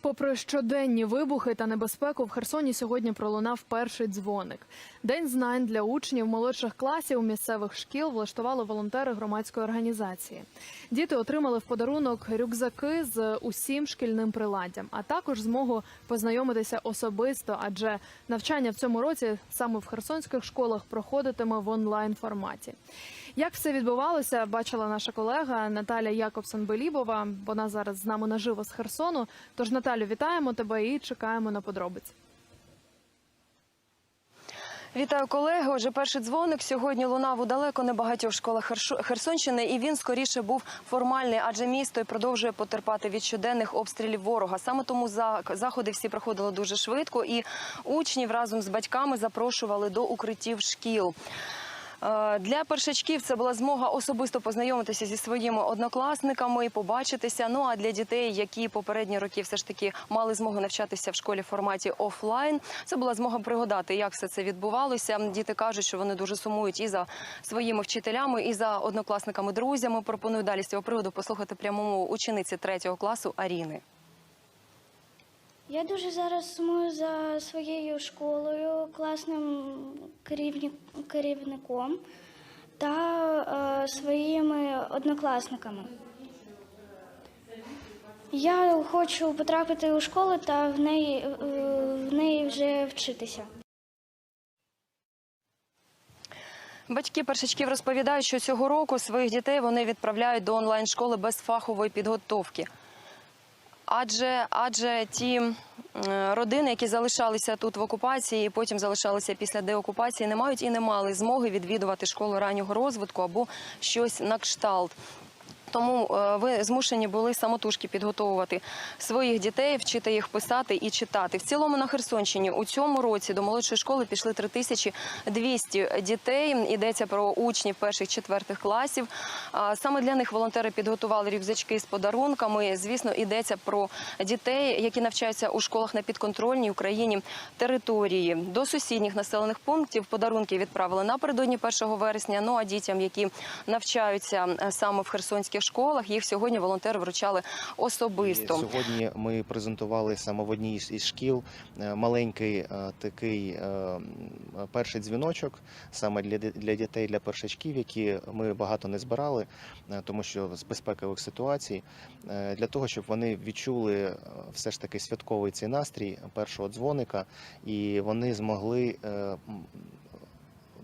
Попри щоденні вибухи та небезпеку, в Херсоні сьогодні пролунав перший дзвоник. День знань для учнів молодших класів місцевих шкіл влаштували волонтери громадської організації. Діти отримали в подарунок рюкзаки з усім шкільним приладдям, а також змогу познайомитися особисто, адже навчання в цьому році саме в херсонських школах проходитиме в онлайн форматі. Як все відбувалося, бачила наша колега Наталя Якобсон-Белібова. Вона зараз з нами наживо з Херсону. Тож, Наталю, вітаємо тебе і чекаємо на подробиці. Вітаю колеги. Отже, перший дзвоник сьогодні лунав у далеко не багатьох школах Херсонщини, і він скоріше був формальний, адже місто й продовжує потерпати від щоденних обстрілів ворога. Саме тому заходи всі проходили дуже швидко, і учнів разом з батьками запрошували до укриттів шкіл. Е, Для першачків це була змога особисто познайомитися зі своїми однокласниками і побачитися. Ну а для дітей, які попередні роки все ж таки мали змогу навчатися в школі в форматі офлайн, це була змога пригадати, як все це відбувалося. Діти кажуть, що вони дуже сумують і за своїми вчителями, і за однокласниками, друзями. Пропоную далі з цього приводу послухати прямому учениці третього класу Аріни. Я дуже зараз сумую за своєю школою, класним керівником та е, своїми однокласниками. Я хочу потрапити у школу та в неї, е, в неї вже вчитися. Батьки першачків розповідають, що цього року своїх дітей вони відправляють до онлайн-школи без фахової підготовки. Адже, адже ті родини, які залишалися тут в окупації, і потім залишалися після деокупації, не мають і не мали змоги відвідувати школу раннього розвитку або щось на кшталт. Тому е, ви змушені були самотужки підготовувати своїх дітей, вчити їх писати і читати. В цілому на Херсонщині у цьому році до молодшої школи пішли 3200 дітей. Йдеться про учнів перших четвертих класів. Саме для них волонтери підготували рюкзачки з подарунками. Звісно, йдеться про дітей, які навчаються у школах на підконтрольній Україні території. До сусідніх населених пунктів подарунки відправили напередодні 1 вересня. Ну а дітям, які навчаються е, саме в херсонських школах, їх сьогодні волонтери вручали особисто. І Сьогодні ми презентували саме в одній із шкіл е, маленький е, такий е, перший дзвіночок саме для для дітей, для першачків, які ми багато не збирали, тому що з безпекових ситуацій, для того, щоб вони відчули все ж таки святковий цей настрій першого дзвоника, і вони змогли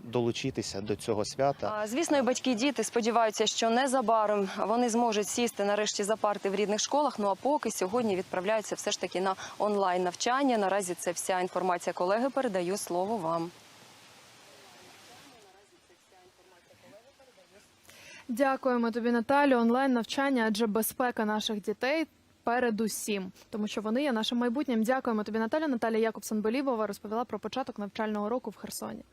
долучитися до цього свята. Звісно, і батьки і діти сподіваються, що незабаром вони зможуть сісти нарешті за парти в рідних школах. Ну а поки сьогодні відправляються все ж таки на онлайн навчання. Наразі це вся інформація. Колеги, передаю слово вам. Дякуємо тобі, Наталю. Онлайн навчання, адже безпека наших дітей. Передусім, тому що вони є нашим майбутнім. Дякуємо тобі, Наталя. Наталя Якобсон Белібова розповіла про початок навчального року в Херсоні.